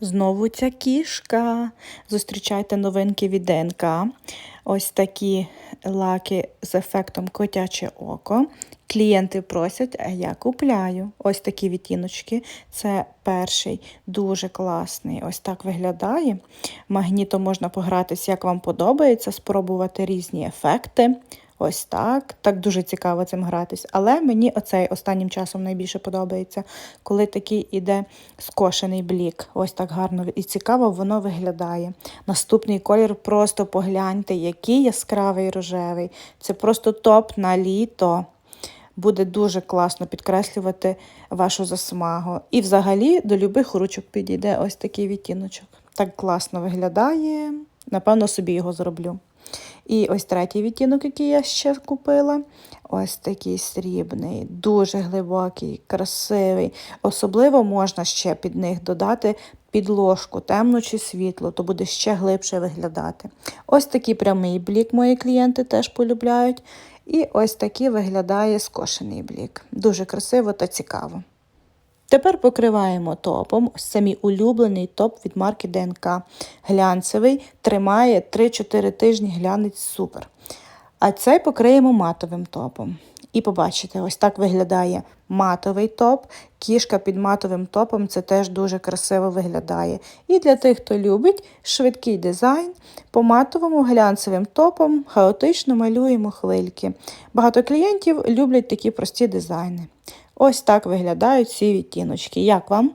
Знову ця кішка. Зустрічайте новинки від ДНК. Ось такі лаки з ефектом котяче око. Клієнти просять, а я купляю. Ось такі відтіночки. Це перший, дуже класний. Ось так виглядає. Магнітом можна погратися, як вам подобається, спробувати різні ефекти. Ось так. Так дуже цікаво цим гратись. Але мені оцей останнім часом найбільше подобається, коли такий іде скошений блік. Ось так гарно і цікаво воно виглядає. Наступний колір просто погляньте, який яскравий рожевий. Це просто топ на літо. Буде дуже класно підкреслювати вашу засмагу. І взагалі до любих ручок підійде ось такий відтіночок. Так класно виглядає. Напевно, собі його зроблю. І ось третій відтінок, який я ще купила. Ось такий срібний, дуже глибокий, красивий. Особливо можна ще під них додати підложку, темну чи світлу, то буде ще глибше виглядати. Ось такий прямий блік мої клієнти теж полюбляють. І ось такий виглядає скошений блік. Дуже красиво та цікаво. Тепер покриваємо топом. Ось це мій улюблений топ від марки ДНК. Глянцевий, тримає 3-4 тижні глянець супер. А цей покриємо матовим топом. І побачите, ось так виглядає матовий топ. Кішка під матовим топом це теж дуже красиво виглядає. І для тих, хто любить швидкий дизайн, по матовому глянцевим топом хаотично малюємо хвильки. Багато клієнтів люблять такі прості дизайни. Ось так виглядають ці відтіночки. Як вам?